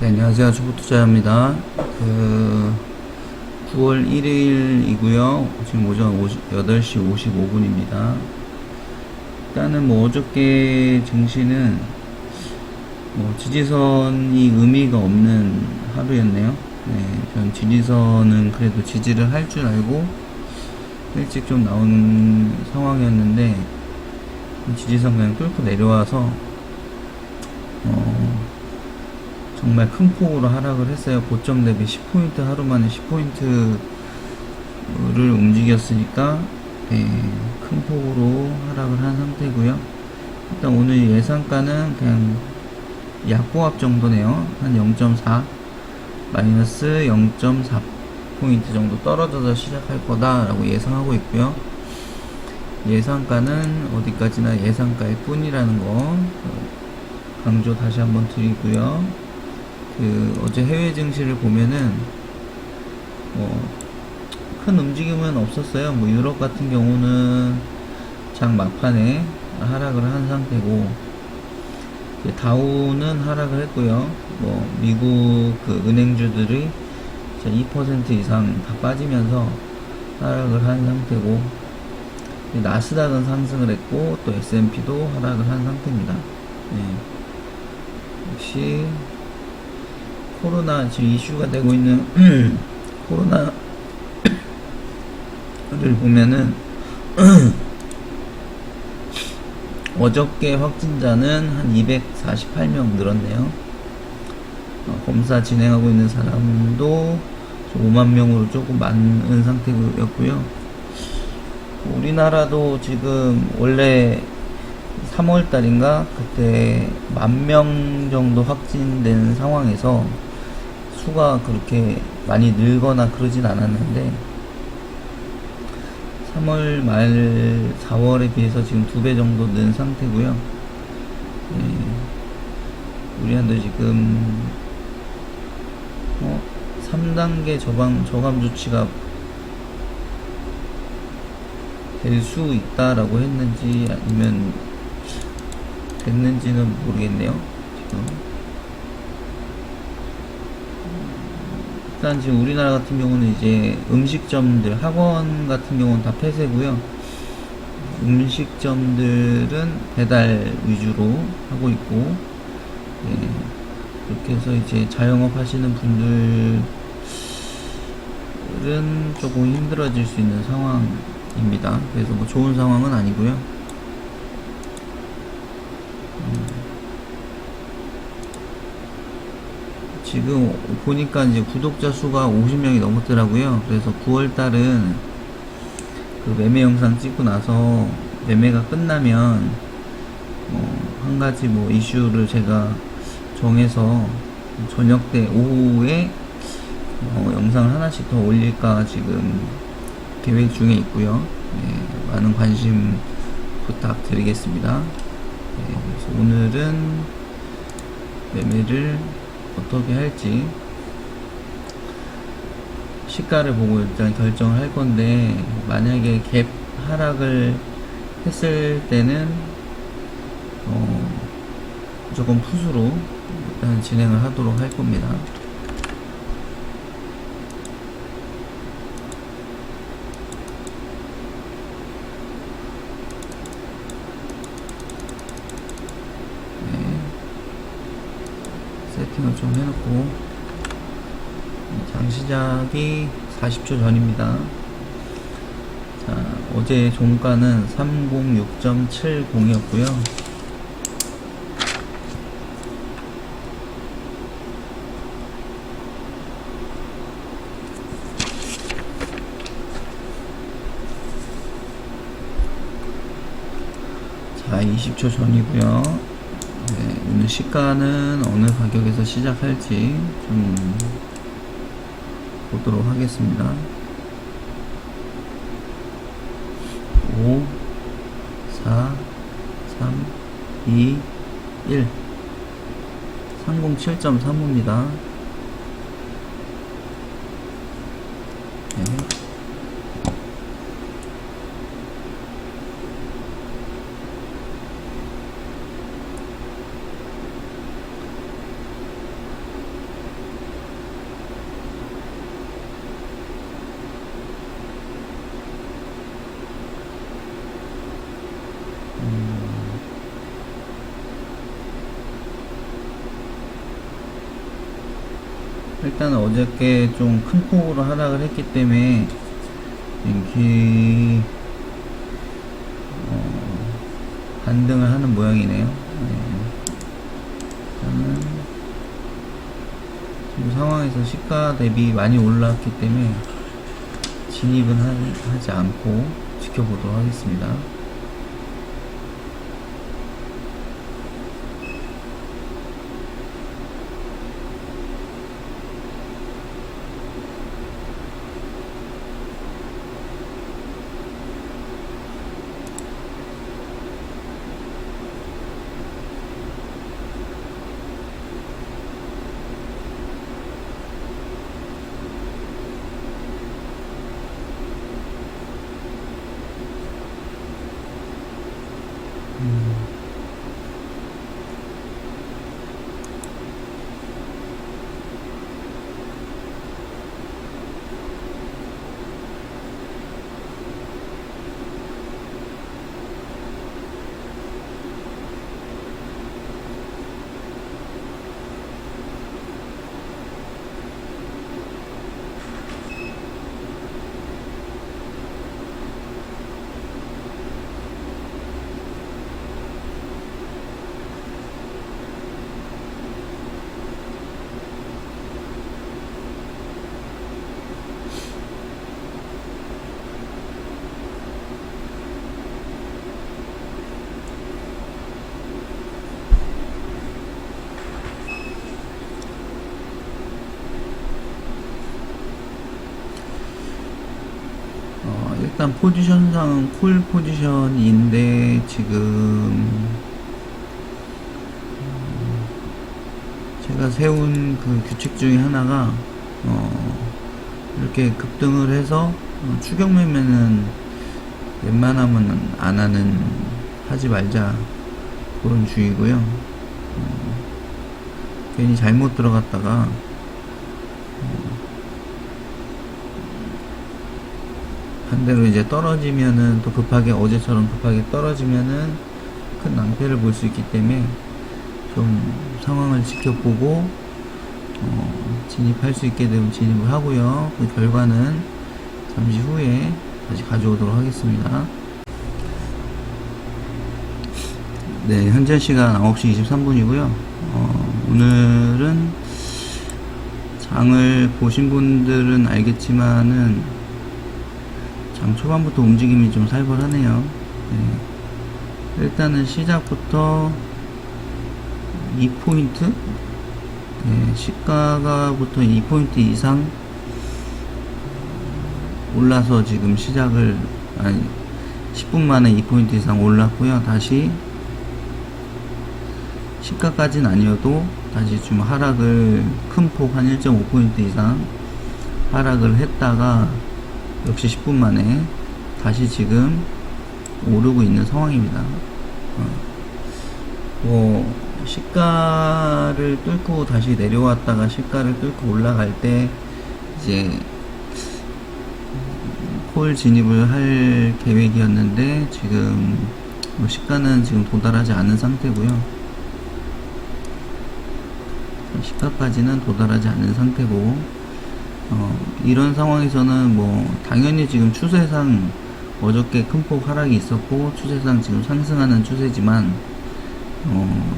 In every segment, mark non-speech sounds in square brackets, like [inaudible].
네, 안녕하세요. 주부투자입니다. 그 9월 1일이고요. 지금 오전 50, 8시 55분입니다. 일단은 뭐 어저께 증시는 뭐 지지선이 의미가 없는 하루였네요. 네, 전 지지선은 그래도 지지를 할 줄 알고 일찍 좀 나온 상황이었는데 지지선 그냥 뚫고 내려와서 어, 정말 큰 폭으로 하락을 했어요. 고점 대비 10포인트 하루 만에 10포인트를 움직였으니까 네, 큰 폭으로 하락을 한 상태고요. 일단 오늘 예상가는 그냥 약보합 정도네요. 한 0.4 마이너스 0.4 포인트 정도 떨어져서 시작할 거다라고 예상하고 있고요. 예상가는 어디까지나 예상가일 뿐이라는 거 어, 강조 다시 한번 드리고요. 그 어제 해외 증시를 보면은 뭐 큰 움직임은 없었어요. 뭐 유럽 같은 경우는 장 막판에 하락을 한 상태고 다우는 하락을 했고요. 뭐 미국 그 은행주들이 2% 이상 다 빠지면서 하락을 한 상태고 나스닥은 상승을 했고 또 S&P도 하락을 한 상태입니다. 네. 역시 코로나 지금 이슈가 되고 있는 코로나를 보면은 [clears throat] 어저께 확진자는 한 248명 늘었네요. 어, 검사 진행하고 있는 사람도 5만 명으로 조금 많은 상태였고요. 우리나라도 지금 원래 3월 달인가 그때 만 명 정도 확진된 상황에서 수가 그렇게 많이 늘거나 그러진 않았는데 3월 말 4월에 비해서 지금 두 배 정도 는 상태고요. 예, 우리한테 지금 어, 3단계 저감 저감 조치가 될 수 있다라고 했는지 아니면 됐는지는 모르겠네요. 지금. 일단 지금 우리나라 같은 경우는 이제 음식점들, 학원 같은 경우는 다 폐쇄고요. 음식점들은 배달 위주로 하고 있고, 예, 그렇게 해서 이제 자영업 하시는 분들은 조금 힘들어질 수 있는 상황입니다. 그래서 뭐 좋은 상황은 아니고요. 지금 보니까 이제 구독자 수가 50명이 넘었더라고요. 그래서 9월 달은 그 매매 영상 찍고 나서 매매가 끝나면 어, 한 가지 뭐 이슈를 제가 정해서 저녁 때 오후에 어, 영상을 하나씩 더 올릴까 지금 계획 중에 있고요. 네, 많은 관심 부탁드리겠습니다. 네, 오늘은 매매를 어떻게 할지 시가를 보고 일단 결정을 할 건데 만약에 갭 하락을 했을 때는 어 무조건 푸수로 일단 진행을 하도록 할 겁니다. 네. 세팅을 좀 해놓고 장 시작이 40초 전입니다. 자, 어제 종가는 306.70이었고요. 자, 20초 전이고요. 네, 오늘 시가는 어느 가격에서 시작할지 좀 보도록 하겠습니다. 5, 4, 3, 2, 1. 307.35입니다. 네. 일단 어저께 좀 큰 폭으로 하락을 했기 때문에 이렇게 어, 반등을 하는 모양이네요. 네. 지금 상황에서 시가 대비 많이 올랐기 때문에 진입은 하, 하지 않고 지켜보도록 하겠습니다. 어, 일단 포지션상은 콜 포지션인데 지금 음, 제가 세운 그 규칙 중에 하나가 어, 이렇게 급등을 해서 어, 추격 매매는 웬만하면 안 하는 하지 말자 그런 주의고요. 어, 괜히 잘못 들어갔다가 반대로 이제 떨어지면은 또 급하게 어제처럼 급하게 떨어지면은 큰 낭패를 볼 수 있기 때문에 좀 상황을 지켜보고 어, 진입할 수 있게 되면 진입을 하고요. 그 결과는 잠시 후에 다시 가져오도록 하겠습니다. 네, 현재 시간 9시 23분이고요. 어, 오늘은 장을 보신 분들은 알겠지만은 장 초반부터 움직임이 좀 살벌하네요. 네. 일단은 시작부터 2포인트? 네, 시가가부터 2포인트 이상 올라서 지금 시작을, 아니, 10분 만에 2포인트 이상 올랐고요. 다시 시가까지는 아니어도 다시 좀 하락을 큰 폭 한 1.5포인트 이상 하락을 했다가 역시 10분 만에 다시 지금 오르고 있는 상황입니다. 어. 뭐 시가를 뚫고 다시 내려왔다가 시가를 뚫고 올라갈 때 이제 콜 진입을 할 계획이었는데 지금 뭐 시가는 지금 도달하지 않은 상태고요. 시가까지는 도달하지 않은 상태고 어, 이런 상황에서는 뭐 당연히 지금 추세상 어저께 큰 폭 하락이 있었고 추세상 지금 상승하는 추세지만 어,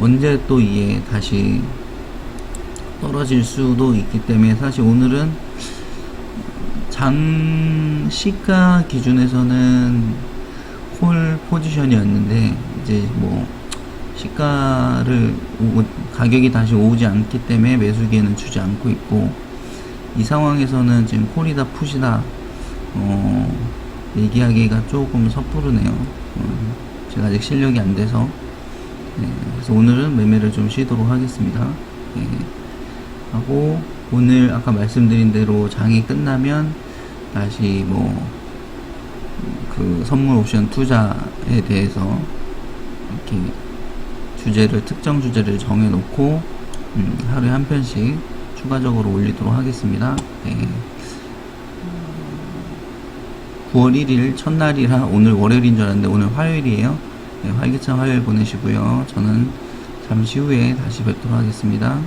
언제 또 이게 다시 떨어질 수도 있기 때문에 사실 오늘은 장 시가 기준에서는 콜 포지션이었는데 이제 뭐 시가를 오- 가격이 다시 오지 않기 때문에 매수기에는 주지 않고 있고 이 상황에서는 지금 콜이다 푸시다 어, 얘기하기가 조금 섣부르네요. 어, 제가 아직 실력이 안 돼서 네, 그래서 오늘은 매매를 좀 쉬도록 하겠습니다. 네, 하고 오늘 아까 말씀드린 대로 장이 끝나면 다시 뭐 그 선물 옵션 투자에 대해서 이렇게 주제를 특정 주제를 정해 놓고 음, 하루에 한 편씩 추가적으로 올리도록 하겠습니다. 네. 9월 1일 첫날이라 오늘 월요일인 줄 알았는데 오늘 화요일이에요. 네, 활기찬 화요일 보내시고요. 저는 잠시 후에 다시 뵙도록 하겠습니다.